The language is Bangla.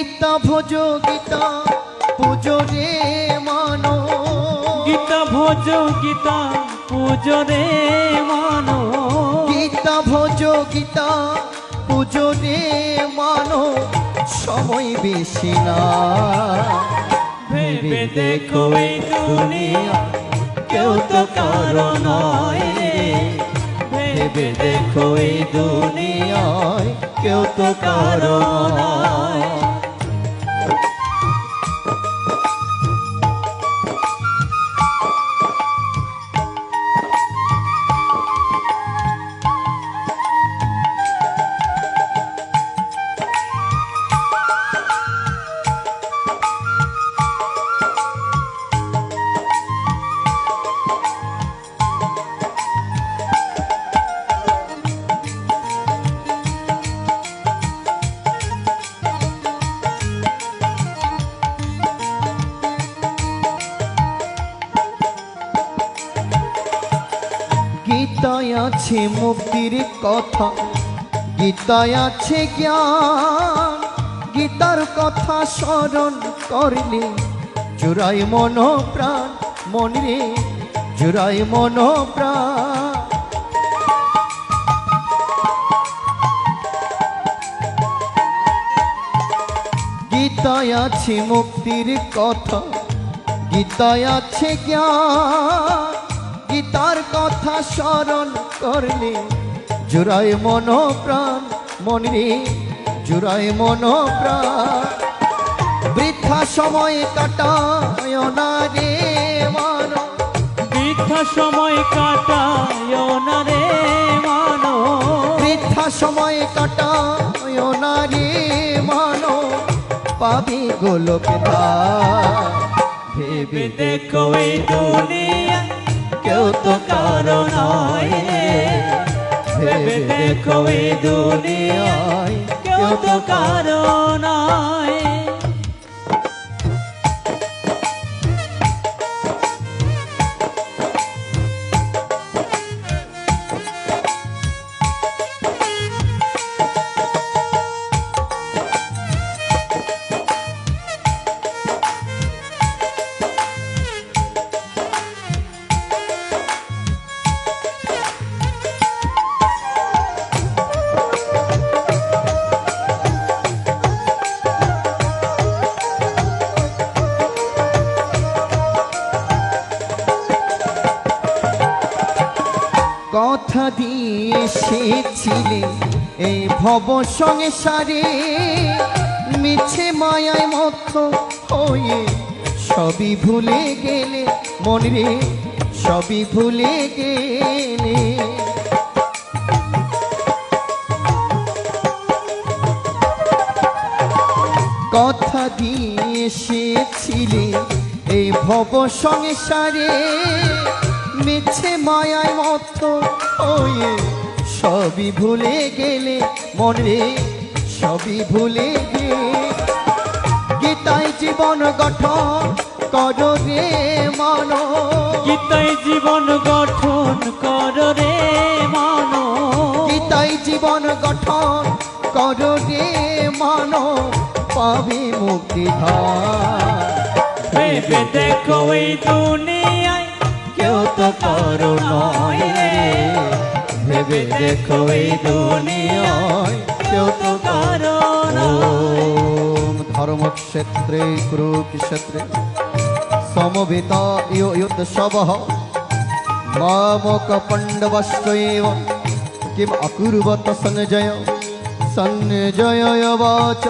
গীতা ভোজ গীতা পুজো রে মানো। গীতা ভোজ গীতা পুজো রে মানো। গীতা ভোজ গীতা পুজো রে মানো। সময় বেশি না। ভেবে দেখো এই দুনিয়া কেউ তো কারও নয় রে। ভেবে দেখো এই দুনিয়ায় কেউ তো কারও নয়। আছে মুক্তির কথা। গীতায় আছে জ্ঞান। গীতার কথা স্মরণ করলে জুড়াই মন প্রাণ মন রে জুড়াই মন প্রাণ গীতায় আছে মুক্তির কথা। গীতায় আছে জ্ঞান। গীতার কথা স্মরণ করলে জুড়ায় মন প্রাণ মন জুড়ায় মন প্রাণ বৃদ্ধা সময় কাটায় না রে মানো। বৃদ্ধা সময় কাটায় না রে মানো। বৃদ্ধা সময় কাটায় না রে মানো। পাবি গোলক ভেবে দেখো এই দুনিয়া। কেউ তো কারও নয়। দেখো দুনিয়ায় কেউ তো কারও নয়। কথা দিয়ে এসেছিলে। এই ভব সংসারে মিছে মায়ায় মক্ষ হয়ে সবই ভুলে গেলে, মন রে, সবই ভুলে গেলে। কথা দিয়ে এসেছিলে। এই ভব সংসারে মিছে মায়ায় মত হয়ে সবই ভুলে গেলে মনে সবই ভুলে গেলে। গীতায় জীবন গঠন করো রে মানো। গীতায় জীবন গঠন কর রে মানো। গীতায় জীবন গঠন করো রে মানো। পাবি মুক্তি ধার দেখো এই তো কারও নয় রে। ভেবে দেখো এই দুনিয়ায় কেউ তো কারও ধর্মক্ষেত্রে, কুরুক্ষেত্রে সমবেত ইয়োৎসব মামক পণ্ডবশ্চৈব, কিম অকুর্বত সঞ্জয়। সঞ্জয় বাচ।